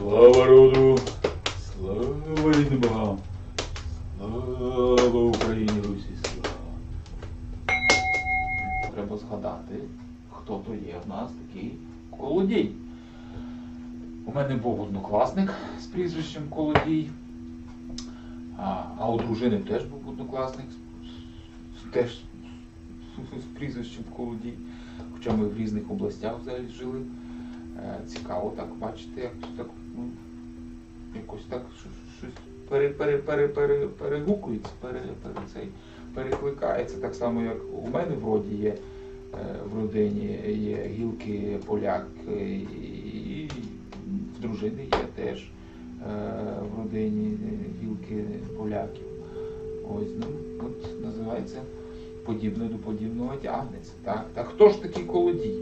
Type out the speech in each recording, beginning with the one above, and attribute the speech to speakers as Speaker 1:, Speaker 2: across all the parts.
Speaker 1: Слава роду! Слава рідним богам! Слава Україні Русі! Слава! Треба згадати, хто то є в нас такий колодій. У мене був однокласник з прізвищем Колодій. А, а у дружини теж був однокласник теж з прізвищем Колодій. Хоча ми в різних областях взагалі жили. Е, Цікаво так бачити, як тут так, ну, якось так щось- пере, пере, пере, пере, перегукується, пере, пере, цей, перекликається. Так само, як у мене в роді є, е, в родині є гілки поляк, е, і в дружини є теж е, в родині гілки поляків. Ось, ну, от називається подібне до подібного тягнеться. Так? Так хто ж такий колодій?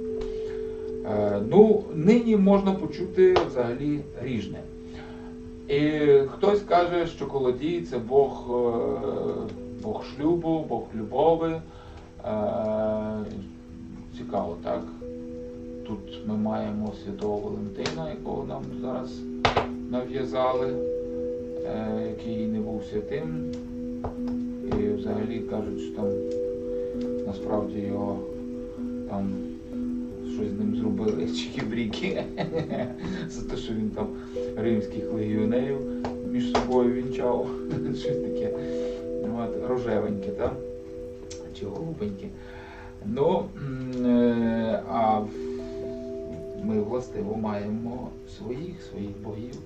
Speaker 1: Е, ну, нині можна почути взагалі ріжне. І хтось каже, що колодій це Бог, е, Бог шлюбу, Бог любові. Е, цікаво, так? Тут ми маємо святого Валентина, якого нам зараз нав'язали, який не був святим. І взагалі кажуть, що там насправді його там щось з ним зробили чикібріки за те, що він там римських легіонерів між собою вінчав. Щось таке рожевеньке, так? Чи голубеньке. Ну, е, а ми властиво маємо своїх, своїх богів,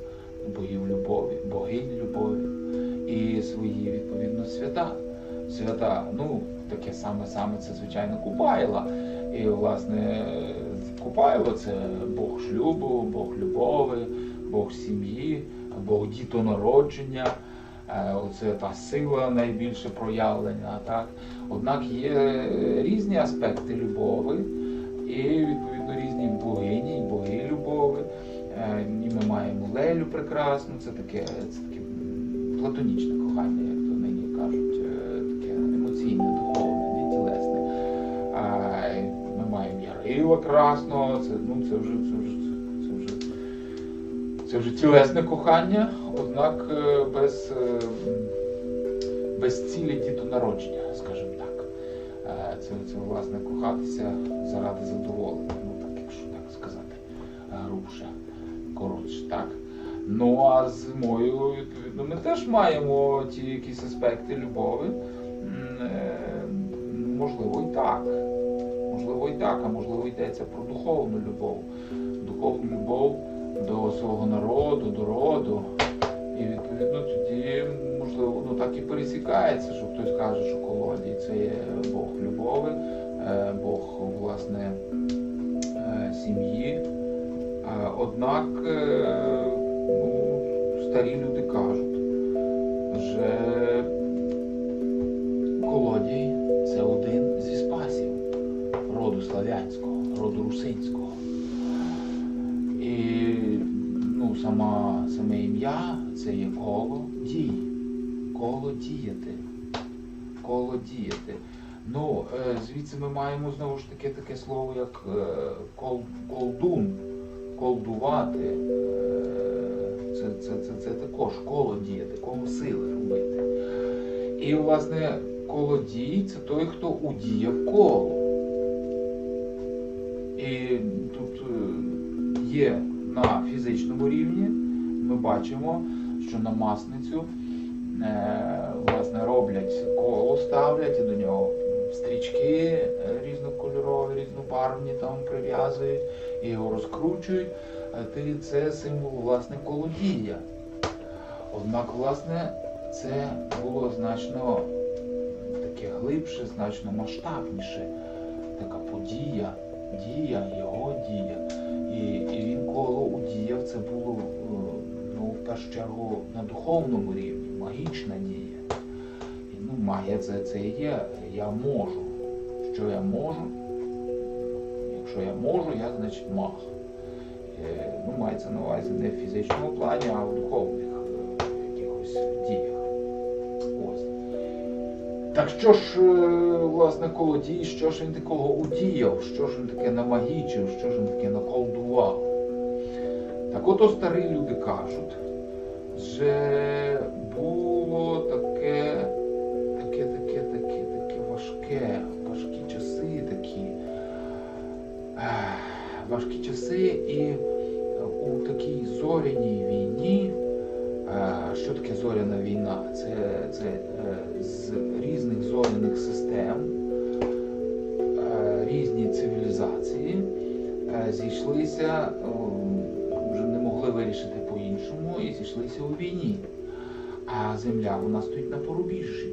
Speaker 1: богів любові, богинь любові і свої, відповідно, свята. Свята, ну, таке саме саме це, звичайно, Купайла. І, власне, Купайло це Бог шлюбу, Бог любові, Бог сім'ї, Бог дітонародження. Е, Оце та сила найбільше проявлена. Так? Однак є різні аспекти любові, і відповідно різні богині, боги любові. Е, І ми маємо Лелю прекрасну, це таке, це таке платонічне кохання, як то нині кажуть, маємо красного, це, ну, це вже, це вже, це вже, це вже тілесне кохання, однак е, без, е, без цілі дітонародження, скажімо так. Е, Це, це власне кохатися заради задоволення, ну так, якщо так сказати, грубше, коротше, так. Ну а з зимою, відповідно, ми теж маємо ті якісь аспекти любові. Можливо, і так. Можливо, і так, а можливо, йдеться про духовну любов. Духовну любов до свого народу, до роду. І відповідно тоді, можливо, ну так і пересікається, що хтось каже, що колодій це є Бог любові, е, Бог, власне, е, сім'ї. Однак е, ну, старі люди кажуть, що колодій роду славянського, роду русинського. І ну, сама, саме ім'я це є коло дій. Коло діяти. Коло діяти. Ну, е, звідси ми маємо знову ж таки таке слово, як е, кол, колдун, колдувати. Е, це, це, це, це також коло діяти, коло сили робити. І, власне, колодій це той, хто удіяв коло. Тут е, є на фізичному рівні, ми бачимо, що на масницю е, власне, роблять коло, ставлять і до нього стрічки е, різнокольорові, різнобарвні там прив'язують і його розкручують. Це символ власне колодія. Однак, власне, це було значно таке глибше, значно масштабніше. Така подія, дія, його дія. І, і він коло удіяв, це було е, ну, в першу чергу на духовному рівні, магічна дія. І, ну, магія це, це і є. Я можу. Що я можу? Якщо я можу, я значить маг. Е, Ну, мається на увазі не в фізичному плані, а в духовних Так що ж, е, власне, колодій, що ж він такого удіяв, що ж він таке намагічив, що ж він таке наколдував? Так ото старі люди кажуть, що було таке, таке, таке, таке, таке важке, важкі часи такі. Важкі часи і у такій зоряній війні. е, Що таке зоряна війна? Це, це зійшлися у війні. А Земля вона стоїть на порубіжжі.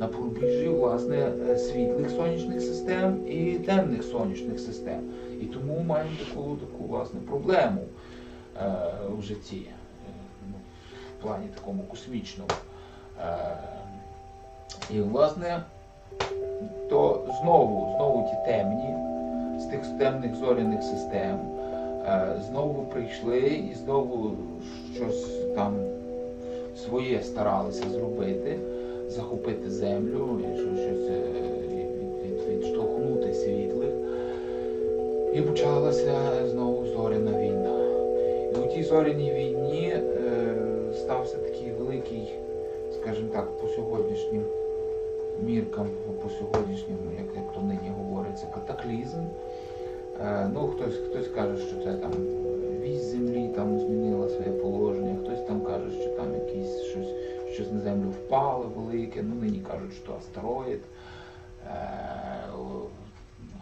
Speaker 1: На порубіжжі, власне, е, світлих сонячних систем і темних сонячних систем. І тому маємо таку, таку власне, проблему е, в житті, е, ну, в плані такому космічному. Е, і, власне, то знову, знову ті темні з тих темних зоряних систем е, знову прийшли і знову щось там своє старалися зробити, захопити землю щось від, від, відштовхнути світлих. І почалася знову зоряна війна. І у тій зоряній війні е, стався такий великий, скажімо так, по сьогоднішнім міркам, по сьогоднішньому, як, як то нині говориться, катаклізм. Е, ну, хтось, хтось каже, що це там вісь землі там змінила своє положення, хтось там каже, що там якийсь щось, щось на землю впало велике, ну нині кажуть, що астероїд. Е,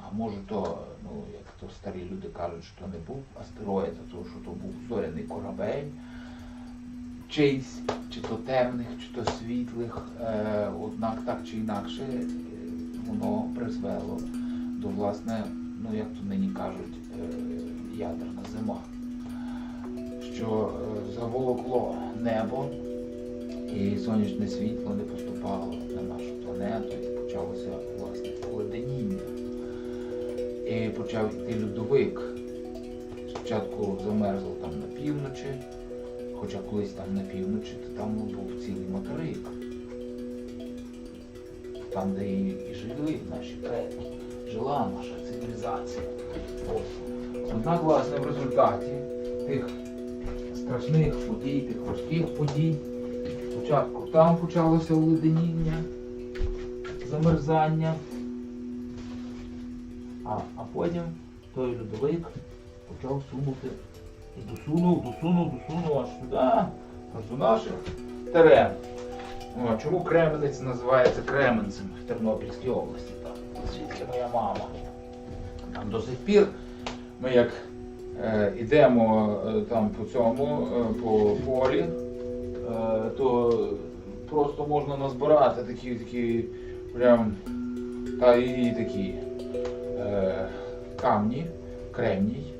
Speaker 1: а може то, ну, як то старі люди кажуть, що не був астероїд, а то, що то був зоряний корабель. Чийсь, чи то темних, чи то світлих, е, однак так чи інакше е, воно призвело до власне, ну як то нині кажуть, ядерна зима, що е, заволокло небо і сонячне світло не поступало на нашу планету і почалося власне оледеніння. І почав йти льодовик. Спочатку замерзло там на півночі, хоча колись там на півночі, то там був цілий материк. Там, де і, і жили наші предки, жила наша цивілізація. Ось. Однак, власне, в результаті тих страшних подій, тих важких подій, спочатку там почалося оледеніння, замерзання, а, а потім той льодовик почав сунути і досунув, досунув, досунув аж сюди, аж до наших терен. О, чому Кременець називається Кременцем в Тернопільській області? Звідки моя мама. Там до сих пір ми як йдемо е, там по цьому, е, по полі, е, то просто можна назбирати такі, такі прям та і такі е, камні, кремній.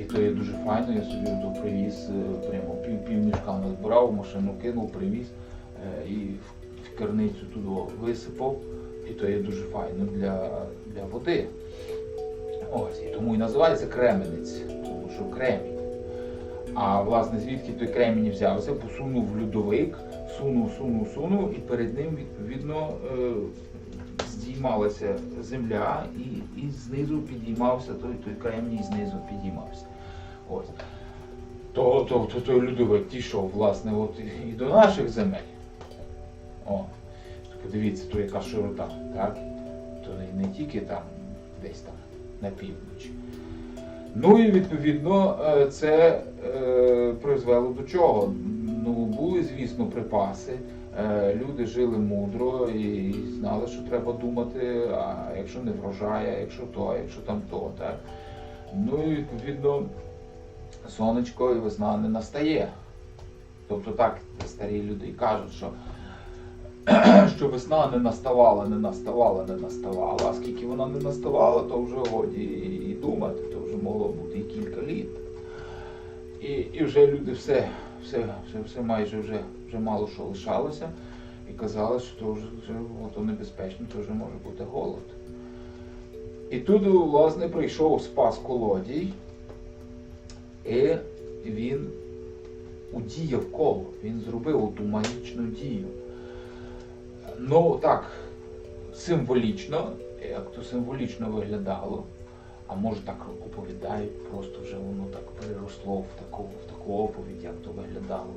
Speaker 1: І то є дуже файно, я собі то привіз, е, прямо пів, пів мішка назбирав, машину кинув, привіз е, і в керницю туди висипав. І то є дуже файно для, для води. Ось, і тому і називається кременець, тому що кремінь. А власне звідки той кремінь взявся, посунув льодовик, сунув, сунув, сунув, і перед ним відповідно е, здіймалася земля, і, і знизу підіймався той, той кремній знизу підіймався. Ось. То, то, то той льодовик дійшов, власне, от і, до наших земель. О, подивіться, то яка широта, так? То не тільки там, десь там на півночі. Ну і відповідно е, це е, призвело до чого? Ну, були, звісно, припаси. Е, Люди жили мудро і знали, що треба думати, а якщо не врожай, а якщо то, якщо там то, так. Ну і відповідно сонечко і весна не настає. Тобто так старі люди кажуть, що, що весна не наставала, не наставала, не наставала. А скільки вона не наставала, то вже годі і думати, то вже могло бути і кілька літ. І, і вже люди все, все, все, все майже вже, вже мало що лишалося. І казали, що то вже, вже то небезпечно, то вже може бути голод. І тут, власне, прийшов спас колодій, і він удіяв коло, він зробив ту магічну дію. Ну так, символічно, як то символічно виглядало, А може так оповідають, просто вже воно так переросло в таку, в таку оповідь, як то виглядало.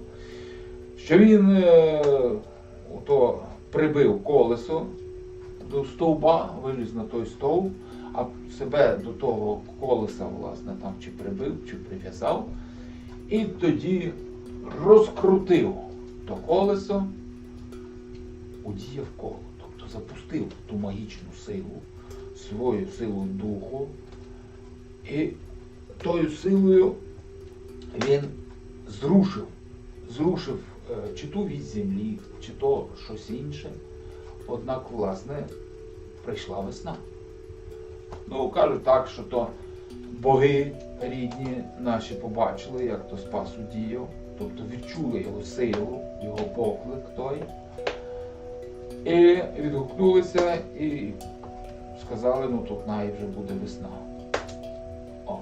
Speaker 1: Що він е, ото прибив колесо до стовба, виліз на той стовп, а себе до того колеса, власне, там чи прибив, чи прив'язав, і тоді розкрутив то колесо, удіяв коло, тобто запустив ту магічну силу, свою силу духу, і тою силою він зрушив, зрушив е, чи ту від землі, чи то щось інше. Однак, власне, прийшла весна. Ну, кажуть так, що то боги рідні наші побачили, як то спас діяв, тобто відчули його силу, його поклик той. І відгукнулися і сказали, ну тут най вже буде весна. О.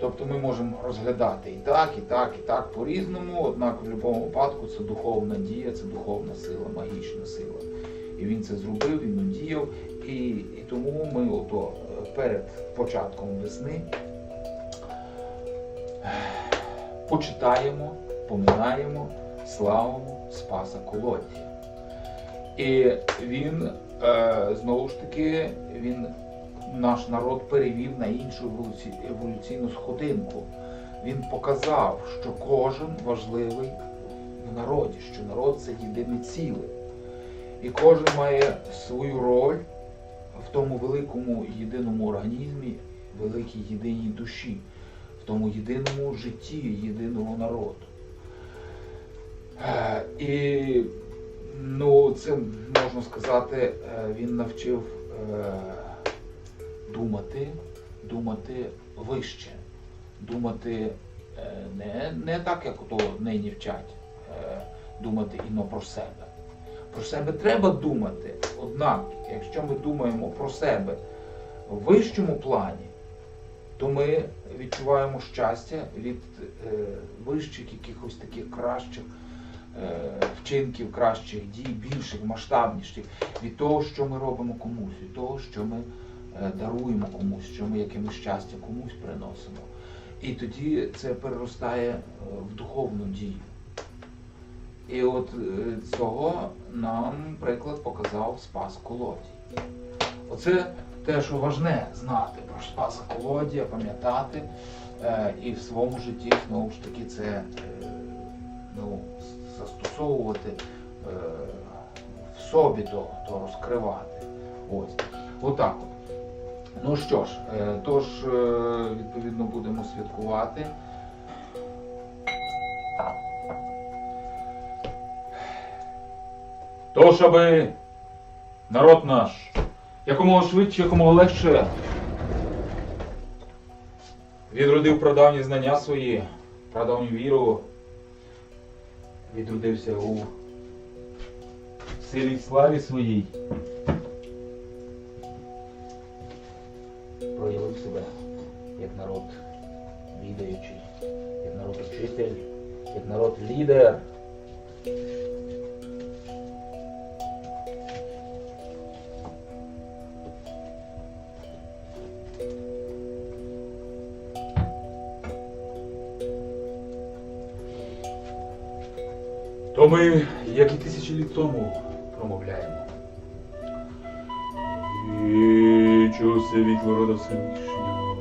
Speaker 1: Тобто ми можемо розглядати і так, і так, і так по-різному, однак в будь-якому випадку це духовна дія, це духовна сила, магічна сила. І він це зробив, він удіяв. І, і тому ми ото е, перед початком весни е, почитаємо, поминаємо, славимо Спаса Колодія. І він е, знову ж таки він наш народ перевів на іншу еволюційну сходинку. Він показав, що кожен важливий в народі, що народ це єдине ціле. І кожен має свою роль в тому великому єдиному організмі, великій єдиній душі, в тому єдиному житті єдиного народу. Е, І ну, це можна сказати, е, він навчив е, думати, думати вище, думати е, не, не так, як то нині вчать, думати іно про себе. Про себе треба думати. Однак, якщо ми думаємо про себе в вищому плані, то ми відчуваємо щастя від вищих якихось таких кращих вчинків, кращих дій, більших, масштабніших, від того, що ми робимо комусь, від того, що ми е, даруємо комусь, що ми якимось щастя комусь приносимо. І тоді це переростає е, в духовну дію. І от е, цього нам приклад показав Спас Колодій. Оце те, що важне знати про Спаса Колодія, пам'ятати е, і в своєму житті знову ж таки це е, застосовувати е, в собі то, то розкривати. Ось. Отак от. Ну що ж, е, тож, е, відповідно, будемо святкувати. Тож, аби народ наш якомога швидше, якомога легше відродив прадавні знання свої, прадавню віру, відродився у силі славі своїй. То ми, як і тисячі літ тому, промовляємо. І чого світло рода Всевишнього.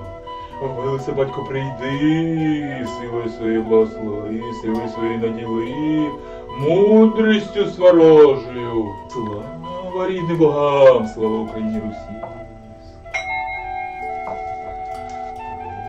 Speaker 1: Милися, батько, прийди, силою своєї благослови, силою своєї наділи, мудрістю сварожою. Слава рідним богам, слава Україні Русі.